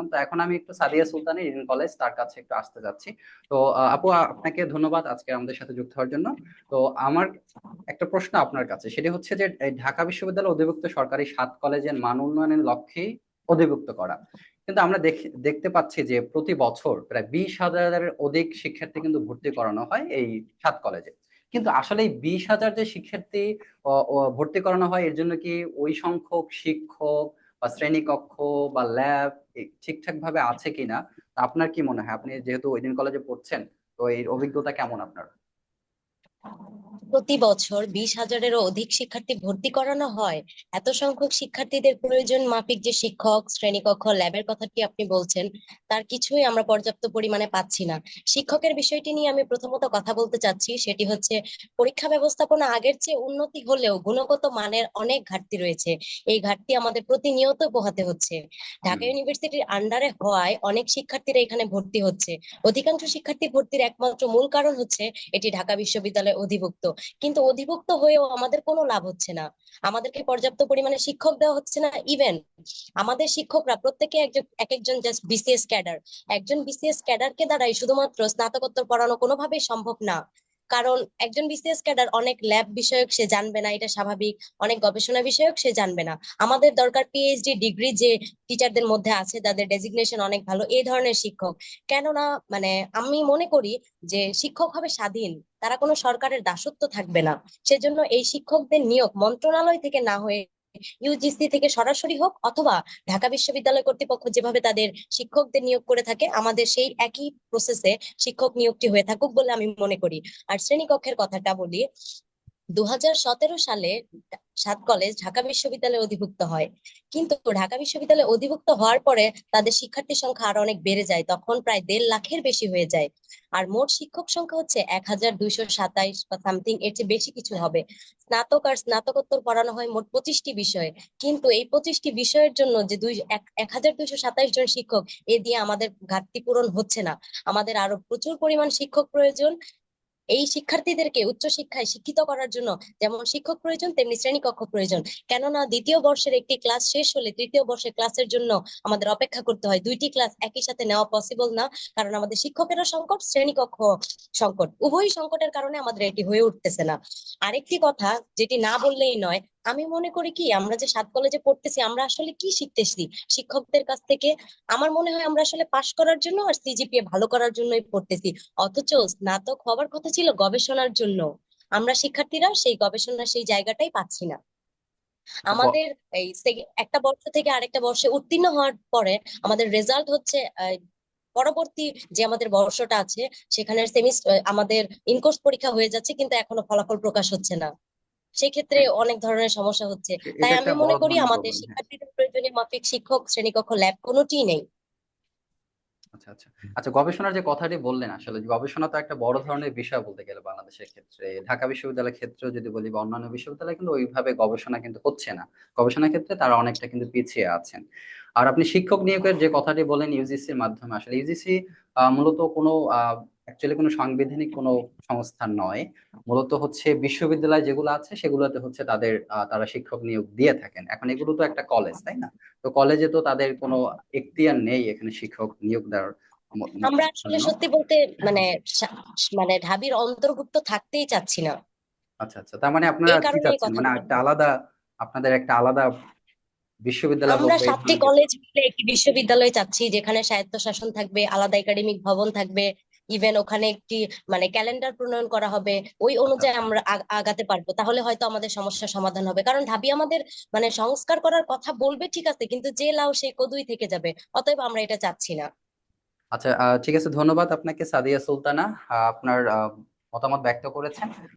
করলাম তো এখন আমি একটু সাদিয়া সুলতানের ইডেন কলেজ, তার কাছে একটু আসতে যাচ্ছি। তো আপু, আপনাকে ধন্যবাদ আজকে আমাদের সাথে যুক্ত হওয়ার জন্য। তো আমার একটা প্রশ্ন আপনার কাছে, সেটি হচ্ছে যে ঢাকা বিশ্ববিদ্যালয় অধিভুক্ত সরকারি সাত কলেজের মান উন্নয়নের লক্ষ্যেই অধিভুক্ত করা। কিন্তু আমরা দেখে- দেখতে পাচ্ছি যে, প্রতি বছর প্রায় বিশ হাজারের অধিক শিক্ষার্থী কিন্তু ভর্তি করানো হয় এই সাত কলেজে। কিন্তু আসলে এই বিশ হাজার যে শিক্ষার্থী ভর্তি করানো হয়, এর জন্য কি ওই সংখ্যক শিক্ষক বা শ্রেণীকক্ষ বা ল্যাব ঠিকঠাক ভাবে আছে কিনা আপনার কি মনে হয়? আপনি যেহেতু ওইদিন কলেজে পড়ছেন, তো এর অভিজ্ঞতা কেমন আপনার? প্রতি বছর বিশ হাজারেরও অধিক শিক্ষার্থী ভর্তি করানো হয়। এত সংখ্যক শিক্ষার্থীদের প্রয়োজন মাফিক যে শিক্ষক শ্রেণীকক্ষ ল্যাবের কথাটি আপনি বলছেন তার কিছুই আমরা পর্যাপ্ত পরিমাণে পাচ্ছি না। শিক্ষকের বিষয়টি নিয়ে আমি প্রথমত কথা বলতে চাচ্ছি সেটি হচ্ছে পরীক্ষা ব্যবস্থাপনা আগের চেয়ে উন্নতি হলেও গুণগত মানের অনেক ঘাটতি রয়েছে। এই ঘাটতি আমাদের প্রতিনিয়ত পোহাতে হচ্ছে। ঢাকা ইউনিভার্সিটির আন্ডারে হওয়ায় অনেক শিক্ষার্থীরা এখানে ভর্তি হচ্ছে। অধিকাংশ শিক্ষার্থী ভর্তির একমাত্র মূল কারণ হচ্ছে এটি ঢাকা বিশ্ববিদ্যালয়ে অধিভুক্ত। কিন্তু অধিভুক্ত হয়েও আমাদের কোনো লাভ হচ্ছে না। আমাদেরকে পর্যাপ্ত পরিমাণে শিক্ষক দেওয়া হচ্ছে না ইভেন আমাদের শিক্ষকরা প্রত্যেকে একজন এক একজন জাস্ট বিসিএস ক্যাডার একজন বিসিএস ক্যাডারকে দ্বারাই শুধুমাত্র স্নাতকোত্তর পড়ানো কোনোভাবেই সম্ভব না। কারণ একজন বিসিএস ক্যাডার অনেক ল্যাব বিষয়ক সে জানবে না, এটা স্বাভাবিক। অনেক গবেষণা বিষয়ক সে জানবে না। আমাদের দরকার পিএইচডি ডিগ্রি যে টিচারদের মধ্যে আছে, তাদের ডেজিগনেশন অনেক ভালো এই ধরনের শিক্ষক। কেননা মানে আমি মনে করি যে শিক্ষক হবে স্বাধীন, তারা কোনো সরকারের দাসত্ব থাকবে না। সেজন্য এই শিক্ষকদের নিয়োগ মন্ত্রণালয় থেকে না হয়ে ইউজিসি থেকে সরাসরি হোক অথবা ঢাকা বিশ্ববিদ্যালয় কর্তৃপক্ষ যেভাবে তাদের শিক্ষকদের নিয়োগ করে থাকে, আমাদের সেই একই প্রসেসে শিক্ষক নিয়োগটি হয়ে থাকুক বলে আমি মনে করি। আর শ্রেণীকক্ষের কথাটা বলি দু হাজার সতেরো সালে সাত কলেজ ঢাকা বিশ্ববিদ্যালয়ে অধিভুক্ত হয়। কিন্তু ঢাকা বিশ্ববিদ্যালয়ে অধিভুক্ত হওয়ার পরে তাদের শিক্ষার্থীর সংখ্যা আরও অনেক বেড়ে যায়, তখন প্রায় দেড় লাখের বেশি হয়ে যায়। আর মোট শিক্ষক সংখ্যা হচ্ছে এক হাজার দুইশো সাতাইশ বা সামথিং এর চেয়ে বেশি কিছু হবে। স্নাতক আর স্নাতকোত্তর পড়ানো হয় মোট পঁচিশটি বিষয়ে। কিন্তু এই পঁচিশটি বিষয়ের জন্য যে দুই, এক হাজার দুইশো সাতাইশ জন শিক্ষক, এ দিয়ে আমাদের ঘাটতি পূরণ হচ্ছে না। আমাদের আরও প্রচুর পরিমাণ শিক্ষক প্রয়োজন। এই শিক্ষার্থীদেরকে উচ্চশিক্ষায় শিক্ষিত করার জন্য যেমন শিক্ষক প্রয়োজন, তেমনি শ্রেণীকক্ষ প্রয়োজন। কেননা দ্বিতীয় বর্ষের একটি ক্লাস শেষ হলে তৃতীয় বর্ষের ক্লাসের জন্য আমাদের অপেক্ষা করতে হয়। দুইটি ক্লাস একই সাথে নেওয়া পসিবল না, কারণ আমাদের শিক্ষকেরও সংকট, শ্রেণীকক্ষ সংকট। উভয় সংকটের কারণে আমাদের এটি হয়ে উঠতেছে না। আরেকটি কথা, যেটি না বললেই নয় আমি মনে করি কি, আমরা যে সাত কলেজে পড়তেছি, আমরা আসলে কি শিখতেছি? শিক্ষকদের কাছ থেকে আমার মনে হয় আমরা আসলে পাশ করার জন্য আর সিজিপিএ ভালো করার জন্যই পড়তেছি। অথচ স্নাতক হওয়ার কথা ছিল গবেষণার জন্য। আমরা শিক্ষার্থীরা সেই গবেষণার সেই জায়গাটাই পাচ্ছি না। আমাদের এই একটা বর্ষ থেকে আরেকটা বর্ষে উত্তীর্ণ হওয়ার পরে আমাদের রেজাল্ট হচ্ছে পরবর্তী যে আমাদের বর্ষটা আছে, সেখানের সেমিস্টার আমাদের ইনকোর্স পরীক্ষা হয়ে যাচ্ছে, কিন্তু এখনও ফলাফল প্রকাশ হচ্ছে না। সেক্ষেত্রে অনেক ধরনের সমস্যা হচ্ছে। তাই আমি মনে করি আমাদের হ্যাঁ। শিক্ষার্থীদের প্রয়োজনীয় মাফিক শিক্ষক শ্রেণীকক্ষ ল্যাব কোনোটিই নেই। আচ্ছা আচ্ছা। আচ্ছা গবেষণার যে কথাটি বললেন আসলে গবেষণা তো একটা বড় ধরনের বিষয় বলতে গেলে বাংলাদেশের ক্ষেত্রে। ঢাকা বিশ্ববিদ্যালয়ের ক্ষেত্রেও যদি বলি বা অন্যান্য বিশ্ববিদ্যালয় কিন্তু ওইভাবে গবেষণা কিন্তু হচ্ছে না। গবেষণার ক্ষেত্রে তারা অনেকটা কিন্তু পিছিয়ে আছেন। আর আপনি শিক্ষক নিয়োগের যে কথাটি বলেন ইউজিসির মাধ্যমে আসলে ইউজিসি মূলত কোনো অ্যাকচুয়ালি কোনো সাংবিধানিক কোনো সংস্থা নয়। মূলত হচ্ছে বিশ্ববিদ্যালয় যেগুলো আছে সেগুলোতে হচ্ছে তাদের তারা শিক্ষক নিয়োগ দিয়ে থাকেন। এখন এগুলো তো একটা কলেজ তাই না? তো কলেজে তো তাদের কোনো এখতিয়ার নেই এখানে শিক্ষক নিয়োগ দেওয়ার আমরা আসলে সত্যি বলতে মানে মানে ঢাবির অন্তর্ভুক্ত থাকতেই চাচ্ছি না। আচ্ছা আচ্ছা। তার মানে আপনারা কি চাচ্ছেন? মানে একটা আলাদা আপনাদের একটা আলাদা বিশ্ববিদ্যালয় আমরা সাতটি কলেজ মিলে একটি বিশ্ববিদ্যালয় চাচ্ছি যেখানে স্বায়ত্তশাসন থাকবে আলাদা একাডেমিক ভবন থাকবে ইভেন ওখানে একটি মানে ক্যালেন্ডার প্রণয়ন করা হবে ওই অনুযায়ী আচ্ছা। আমরা আগাতে পারব তাহলে হয়তো আমাদের সমস্যার সমাধান হবে। কারণ ঢাবি আমাদের মানে সংস্কার করার কথা বলবে ঠিক আছে কিন্তু যে লাও সেই কদুই থেকে যাবে অতএব আমরা এটা চাচ্ছি না। আচ্ছা ঠিক আছে ধন্যবাদ আপনাকে সাদিয়া সুলতানা আপনার মতামত ব্যক্ত করেছেন।